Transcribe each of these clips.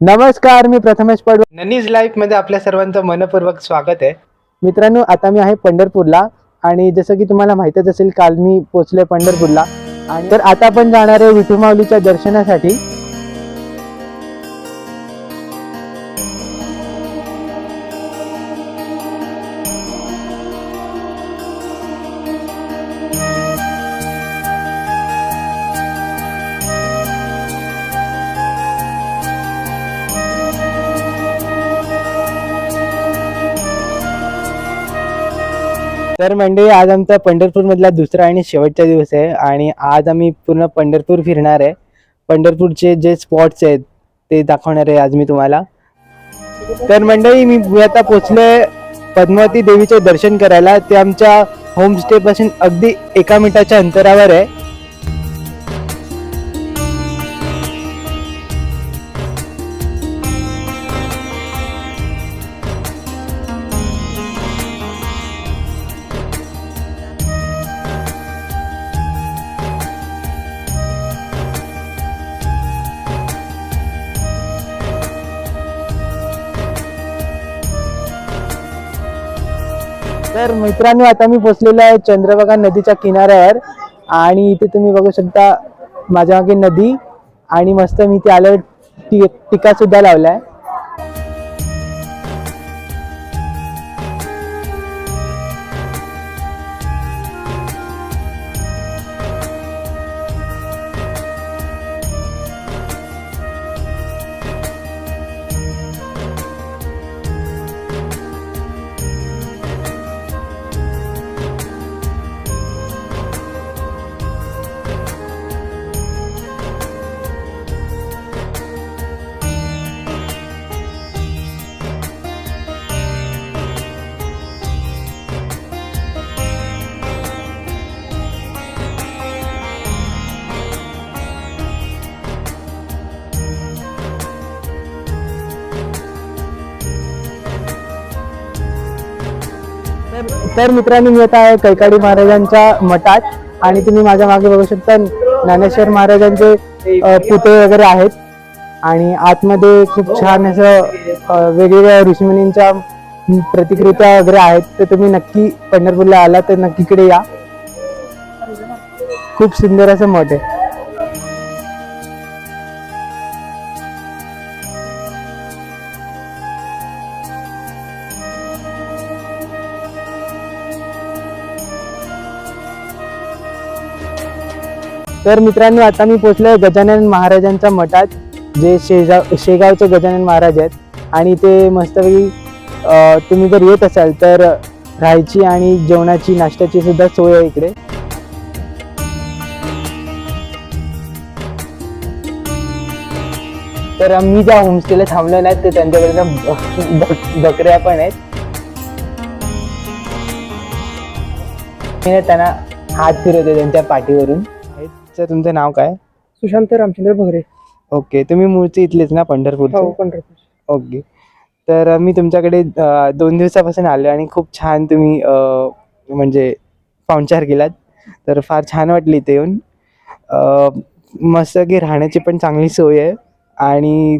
नमस्कार मी प्रथमेश पड ननीज लाईफमध्ये आपल्या सर्वांचं मनपूर्वक स्वागत आहे. मित्रांनो आता मी आहे पंढरपूरला आणि जसं की तुम्हाला माहितच असेल काल मी पोचलोय पंढरपूरला. आणि तर आता आपण जाणार आहे विठू माऊलीच्या दर्शनासाठी. तर मंडळी आज आमचा पंढरपूर मधला दुसरा आणि शेवटचा दिवस आहे आणि आज आम्ही पूर्ण पंढरपूर फिरणार आहे. पंढरपूरचे जे स्पॉट्स आहेत ते दाखवणार आहे आज मी तुम्हाला. तर मंडळी मी आता पोचलोय पद्मावती देवीचे दर्शन करायला. ते आमच्या होमस्टे पासून अगदी एका मिनिटाच्या अंतरावर आहे. तर मित्रांनो आता मी पोचलेलो आहे चंद्रभागा नदीच्या किनाऱ्यावर. आणि इथे तुम्ही बघू शकता माझ्या मागे नदी आणि मस्त मी इथे आल्यावर टी टिका सुद्धा लावलाय. तर- मित्रांनी मित्रांनो मी आता आहे कैकाडी महाराजांच्या मठात आणि तुम्ही माझ्या मागे बघू शकता ज्ञानेश्वर महाराजांचे पुतळे वगैरे आहेत. आणि आतमध्ये खूप छान असं वेगवेगळ्या ऋषीमुनींच्या प्रतिकृत्या वगैरे आहेत. तर तुम्ही नक्की पंढरपूरला आला तर नक्की इकडे या. खूप सुंदर असं मठ आहे. तर मित्रांनो आता मी पोचलोय गजानन महाराजांच्या मठात जे शेगाव शेगावचे गजानन महाराज आहेत. आणि ते मस्तपैकी तुम्ही जर येत असाल तर राहायची आणि जेवणाची नाश्त्याची सुद्धा सोय आहे इकडे. तर मी ज्या होमस्टेला थांबलो नाही ते त्यांच्याकडे बकऱ्या पण आहेत. मी त्यांना हात फिरवते त्यांच्या पाठीवरून. तर तुमचं नाव काय? सुशांत रामचंद्र भगरे. ओके तुम्ही मूळचे इथलेच ना हो पंढरपूरचे. पंढरपूर ओके तर मी तुमच्याकडे अं, दोन दिवसापासून आलो आणि खूप छान तुम्ही अं, म्हणजे पाहुणचार केलात. तर फार छान वाटली इथे येऊन. अं, मस्त की राहण्याची पण चांगली सोय आहे. आणि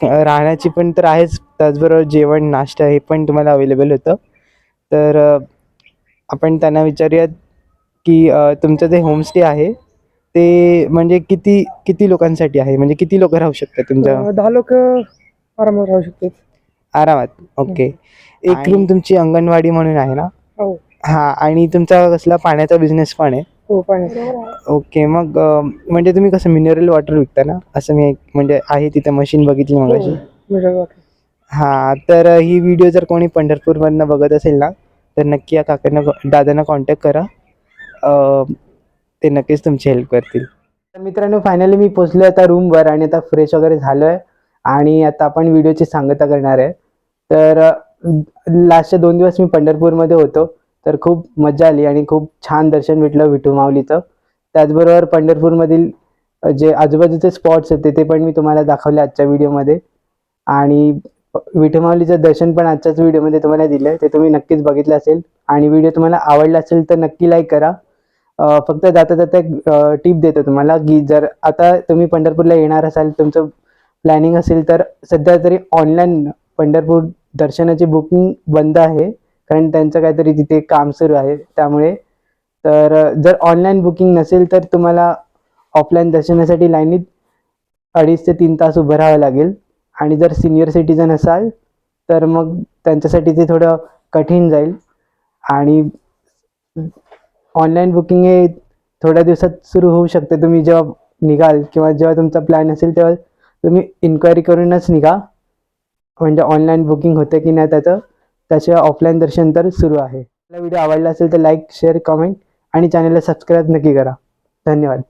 राहण्याची पण तर आहेच. त्याचबरोबर जेवण नाश्ता हे पण तुम्हाला अवेलेबल होतं. तर अं, आपण त्यांना विचारूयात की अं, तुमचं जे होमस्टे आहे ते म्हणजे किती किती लोकांसाठी आहे? म्हणजे किती लोक राहू शकतात तुमच्या? दहा लोक आरामात राहू शकतात. आरामात. ओके. एक रूम तुमची अंगणवाडी म्हणून आहे ना? हो. हा आणि तुमचा कसला पाण्याचा बिझनेस पण आहे? हो पाण्याचं. ओके मग अं, म्हणजे तुम्ही कसं मिनरल वॉटर विकता ना? असं मी एक- म्हणजे आहे तिथे मशीन बघितली हो. मगाशी. हा तर ही व्हिडिओ जर कोणी पंढरपूरमधनं बघत असेल ना तर नक्की या काकांना दादांना कॉन्टॅक्ट करा. अं, ते नक्कीच तुमची हेल्प करतील. तर मित्रांनो फायनली मी पोचलो आता रूमवर आणि आता फ्रेश वगैरे झालो आहे आणि आता आपण व्हिडिओची सांगता करणार आहे. तर लास्टचे दोन दिवस मी पंढरपूरमध्ये होतो. तर खूप मजा आली आणि खूप छान दर्शन भेटलं विठू माऊलीचं. त्याचबरोबर पंढरपूरमधील जे आजूबाजूचे स्पॉट्स होते ते पण मी तुम्हाला दाखवले आजच्या व्हिडिओमध्ये आणि विठू माऊलीचं दर्शन पण आजच्याच व्हिडिओमध्ये तुम्हाला दिलं ते तुम्ही नक्कीच बघितलं असेल. आणि व्हिडिओ तुम्हाला आवडला असेल तर नक्की लाईक करा. फक्त जाता जाता एक टीप देतो तुम्हाला की जर आता तुम्ही पंढरपूरला येणार असाल तुमचं प्लॅनिंग असेल तर सध्या तरी ऑनलाईन पंढरपूर दर्शनाची बुकिंग बंद आहे. कारण त्यांचं काहीतरी तिथे काम सुरू आहे. त्यामुळे तर जर ऑनलाईन बुकिंग नसेल तर तुम्हाला ऑफलाईन दर्शनासाठी लाईनीत अडीच ते तीन तास उभं राहावं लागेल. आणि जर सिनियर सिटीजन असाल तर मग त्यांच्यासाठी ते थोडं कठीण जाईल. आणि ऑनलाईन बुकिंग हे थोड्या दिवसात सुरू होऊ शकते. तुम्ही जेव्हा निघाल किंवा जेव्हा तुमचा प्लॅन असेल तेव्हा तुम्ही इन्क्वायरी करूनच निघा. म्हणजे ऑनलाईन बुकिंग होते की नाही त्याचं त्याचे ऑफलाईन दर्शन तर सुरू आहे. आपला व्हिडिओ आवडला असेल तर लाईक शेअर कमेंट आणि चॅनलला सबस्क्राईब नक्की करा. धन्यवाद.